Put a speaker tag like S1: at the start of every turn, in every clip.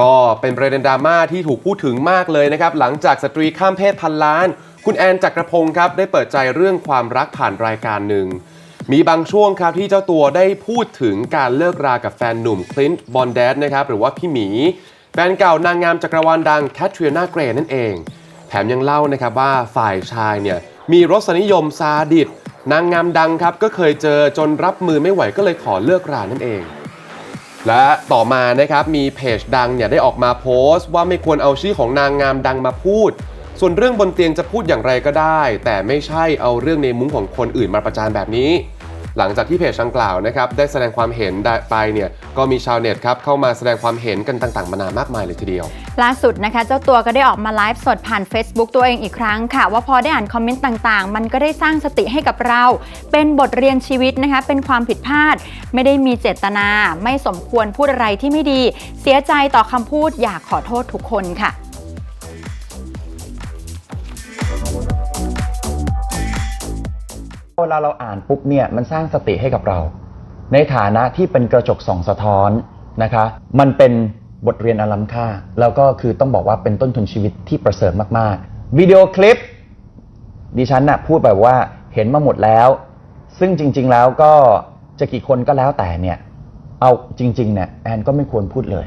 S1: ก็เป็นประเด็นดราม่าที่ถูกพูดถึงมากเลยนะครับ หลังจากสตรีข้ามเพศพันล้าน คุณแอนจักรพงศ์ครับ ได้เปิดใจเรื่องความรักผ่านรายการหนึ่ง มีบางช่วงครับที่เจ้าตัวได้พูดถึงการเลิกรากับแฟนหนุ่มคลินต์บอนแดดนะครับ หรือว่าพี่หมี แฟนเก่านางงามจักรวาลดังแคทเรียนาเกรนั่นเอง แถมยังเล่านะครับว่าฝ่ายชายเนี่ยมีรสนิยมซาดิสนางงามดังครับก็เคยเจอจนรับมือไม่ไหวก็เลยขอเลิกรานั่นเอง และต่อมานะครับมีเพจดังเนี่ยได้ออกมาโพสต์ ว่าไม่ควรเอาชื่อของนางงามดังมาพูด ส่วนเรื่องบนเตียงจะพูดอย่างไรก็ได้ แต่ไม่ใช่เอาเรื่องในมุ้งของคนอื่นมาประจานแบบนี้ หลังจากที่เพจดังกล่าวนะครับได้แสดงความเห็นไปเนี่ยก็มีชาวเน็ตครับเข้ามาแสดงความเห็นกันต่างๆมานามากมายเลยทีเดียว
S2: ล่าสุดนะคะ เจ้าตัวก็ได้ออกมาไลฟ์สดผ่าน Facebook ตัวเองอีกครั้งค่ะ ว่าพอได้อ่านคอมเมนต์ต่างๆ มันก็ได้สร้างสติให้กับเรา เป็นบทเรียนชีวิตนะคะ เป็นความผิดพลาด ไม่ได้มีเจตนา ไม่สมควรพูดอะไรที่ไม่ดี เสียใจต่อคำพูดอยากขอโทษทุกคนค่ะ
S3: เวลาเราอ่านปุ๊บเนี่ยมันสร้างสติให้กับเรา ในฐานะที่เป็นกระจกส่องสะท้อนนะคะ มันเป็นบทเรียนอันล้ำค่า แล้วก็คือต้องบอกว่าเป็นต้นทุนชีวิตที่ประเสริฐมากๆวิดีโอคลิป ดิฉันน่ะพูดแบบว่าเห็นมาหมดแล้ว ซึ่งจริง ๆแล้วก็จะกี่คนก็แล้วแต่เนี่ยเอาจริงๆเนี่ยแอนก็ไม่ควรพูดเลย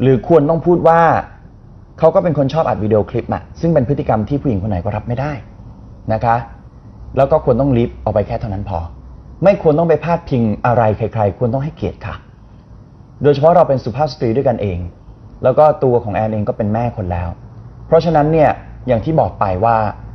S3: หรือควรต้องพูดว่าเขาก็เป็นคนชอบอัดวิดีโอคลิปอะซึ่งเป็นพฤติกรรมที่ผู้หญิงคนไหนก็รับไม่ได้นะคะ แล้วก็ควรต้องลิฟต์ออกไปแค่เท่านั้นพอ ไม่ควรต้องไปพาดพิงอะไรใคร ๆ ควรต้องให้เกียรติค่ะ โดยเฉพาะเราเป็นสุภาพสตรีด้วยกันเอง แล้วก็ตัวของแอนเองก็เป็นแม่คนแล้ว เพราะฉะนั้นเนี่ยอย่างที่บอกไปว่า